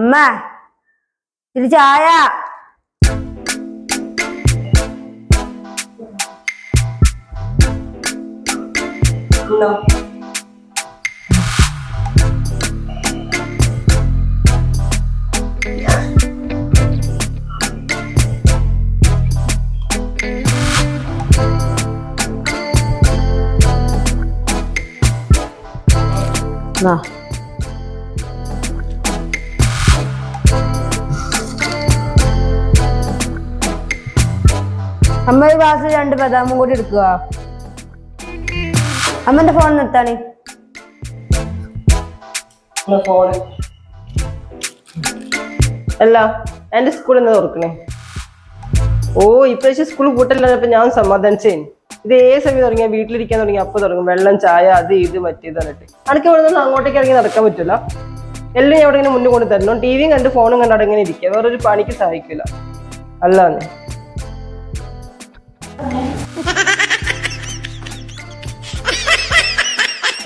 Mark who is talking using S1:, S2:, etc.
S1: അമ്മ ഇത്തിരി ചായ
S2: നാ
S1: അമ്മ ഒരു ഗ്ലാസ് രണ്ട് ബദാമും കൂടി എടുക്കുക അമ്മന്റെ ഫോൺ നിർത്താണി.
S2: അല്ല എന്റെ സ്കൂൾ എന്നാ തുറക്കണേ? ഓ ഇപ്രാവശ്യം സ്കൂൾ പൂട്ടല്ലാതപ്പോ ഞാൻ സമാധാനിച്ചേ ഇത് ഏ സമയം തുടങ്ങിയ വീട്ടിലിരിക്കാൻ തുടങ്ങി അപ്പൊ തുടങ്ങും. വെള്ളം ചായ അത് ഇത് മറ്റേത് എന്നിട്ട് അനക്ക് ഇവിടെ നിന്ന് അങ്ങോട്ടേക്ക് ഇറങ്ങി നടക്കാൻ പറ്റില്ല എല്ലാം ഞാൻ ഇവിടെ ഇങ്ങനെ മുന്നിൽ കൊണ്ട് തരണം. ടി വിയും കണ്ട് ഫോണും കണ്ട് അവിടെ ഇങ്ങനെ ഇരിക്കുക. വേറൊരു പണിക്ക് സഹായിക്കില്ല അല്ലാന്ന്.